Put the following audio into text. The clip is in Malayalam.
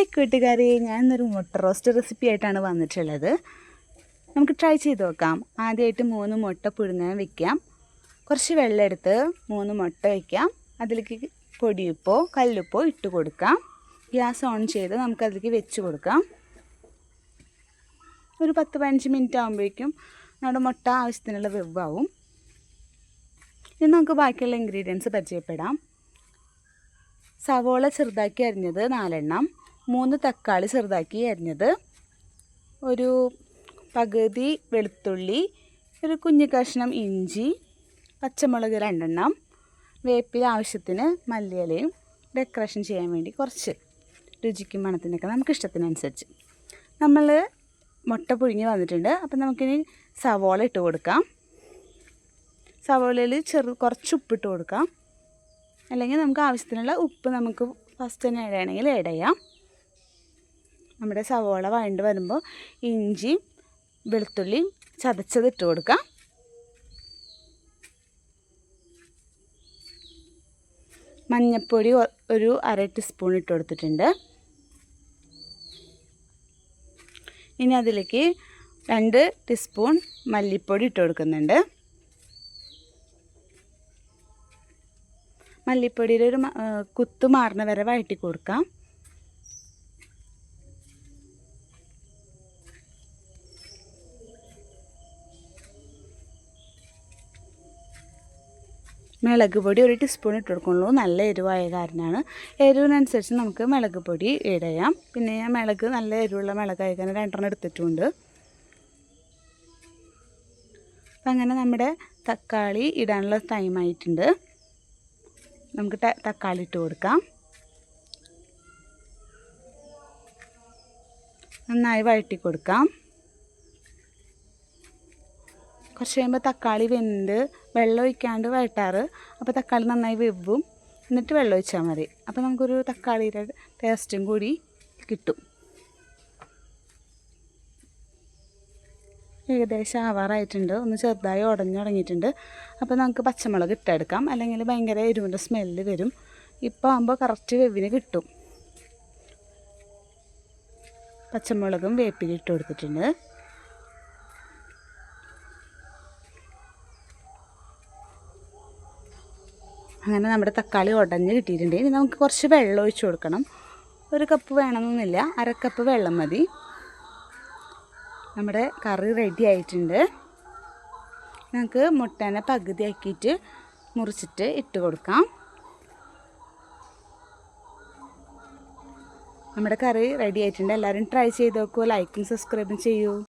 ഹായ് കൂട്ടുകാരെ ഞാൻ ഇന്നൊരു മുട്ട റോസ്റ്റ് റെസിപ്പി ആയിട്ടാണ് വന്നിട്ടുള്ളത്. നമുക്ക് ട്രൈ ചെയ്ത് നോക്കാം. ആദ്യമായിട്ട് മൂന്ന് മുട്ട പുഴുങ്ങാൻ വെക്കാം. കുറച്ച് വെള്ളം എടുത്ത് മൂന്ന് മുട്ട വയ്ക്കാം അതിലേക്ക് പൊടിയുപ്പോ കല്ലുപ്പോ ഇട്ട് കൊടുക്കാം. ഗ്യാസ് ഓൺ ചെയ്ത് നമുക്ക് അതിലേക്ക് വെച്ച് കൊടുക്കാം. ഒരു പത്ത് പതിനഞ്ച് മിനിറ്റ് ആകുമ്പോഴേക്കും നമ്മുടെ മുട്ട ആവശ്യത്തിനുള്ള വെവാവും ഇനി നമുക്ക് ബാക്കിയുള്ള ഇൻഗ്രീഡിയൻസ് പരിചയപ്പെടാം. സവോള ചെറുതാക്കി അരിഞ്ഞത് നാലെണ്ണം. മൂന്ന് തക്കാളി ചെറുതാക്കി അരിഞ്ഞത്. ഒരു പകുതി വെളുത്തുള്ളി ഒരു കുഞ്ഞു കഷ്ണം ഇഞ്ചി പച്ചമുളക് രണ്ടെണ്ണം വേപ്പിൽ ആവശ്യത്തിന് മല്ലിയിലയും ഡെക്കറേഷൻ ചെയ്യാൻ വേണ്ടി കുറച്ച് രുചിക്കും മണത്തിനൊക്കെ നമുക്ക് ഇഷ്ടത്തിനനുസരിച്ച്. നമ്മൾ മുട്ട പുഴുങ്ങി വന്നിട്ടുണ്ട്. അപ്പം നമുക്കിനി സവോള ഇട്ട് കൊടുക്കാം. സവോളയിൽ ചെറു കുറച്ച് ഉപ്പിട്ട് കൊടുക്കാം. അല്ലെങ്കിൽ നമുക്ക് ആവശ്യത്തിനുള്ള ഉപ്പ് നമുക്ക് ഫസ്റ്റ് തന്നെ ആഡ് ചെയ്യണമെങ്കിൽ ആഡ് ചെയ്യാം. നമ്മുടെ സവോള വഴണ്ട് വരുമ്പോൾ ഇഞ്ചി വെളുത്തുള്ളി ചതച്ചത് ഇട്ട് കൊടുക്കാം. മഞ്ഞൾപ്പൊടി ഒരു അര ടീസ്പൂൺ ഇട്ട് കൊടുത്തിട്ടുണ്ട്. ഇനി അതിലേക്ക് രണ്ട് ടീസ്പൂൺ മല്ലിപ്പൊടി ഇട്ട് കൊടുക്കുന്നുണ്ട്. മല്ലിപ്പൊടിയുടെ ഒരു കുത്തു മാറുന്ന വരെ വഴറ്റി കൊടുക്കാം. മുളക് പൊടി ഒരു ടീസ്പൂൺ ഇട്ട് കൊടുക്കുള്ളൂ നല്ല എരിവായ കാരനാണ്. എരിവിനനുസരിച്ച് നമുക്ക് മുളക് പൊടി ഇടയാം പിന്നെ ഞാൻ മുളക് നല്ല എരിവുള്ള മുളകായി കാരണം രണ്ടെണ്ണം എടുത്തിട്ടുണ്ട്. അപ്പം അങ്ങനെ നമ്മുടെ തക്കാളി ഇടാനുള്ള ടൈമായിട്ടുണ്ട് നമുക്ക് തക്കാളി ഇട്ട് കൊടുക്കാം. നന്നായി വഴറ്റി കൊടുക്കാം. കുറച്ച് കഴിയുമ്പോൾ തക്കാളി വെന്ത് വെള്ളം ഒഴിക്കാണ്ട് വഴറ്റാറ്. അപ്പോൾ തക്കാളി നന്നായി വെവും. എന്നിട്ട് വെള്ളം ഒഴിച്ചാൽ മതി. അപ്പോൾ നമുക്കൊരു തക്കാളിയുടെ ടേസ്റ്റും കൂടി കിട്ടും. ഏകദേശം ആവാറായിട്ടുണ്ട്. ഒന്ന് ചെറുതായി ഉടഞ്ഞു തുടങ്ങിയിട്ടുണ്ട് അപ്പോൾ നമുക്ക് പച്ചമുളക് ഇട്ടെടുക്കാം. അല്ലെങ്കിൽ ഭയങ്കര എരിവിന്റെ സ്മെല്ല് വരും. ഇപ്പോൾ ആകുമ്പോൾ കറക്റ്റ് വെവിന് കിട്ടും. പച്ചമുളകും വേപ്പിലിട്ട് കൊടുത്തിട്ടുണ്ട്. അങ്ങനെ നമ്മുടെ തക്കാളി ഉടഞ്ഞ് കിട്ടിയിട്ടുണ്ട്. ഇനി നമുക്ക് കുറച്ച് വെള്ളം ഒഴിച്ചു കൊടുക്കണം. ഒരു കപ്പ് വേണമെന്നൊന്നുമില്ല അര കപ്പ് വെള്ളം മതി. നമ്മുടെ കറി റെഡി ആയിട്ടുണ്ട്. നമുക്ക് മുട്ടേനെ പകുതി ആക്കിയിട്ട് മുറിച്ചിട്ട് ഇട്ട് കൊടുക്കാം. നമ്മുടെ കറി റെഡി ആയിട്ടുണ്ട്. എല്ലാവരും ട്രൈ ചെയ്ത് നോക്കൂ. ലൈക്കും സബ്സ്ക്രൈബും ചെയ്യൂ.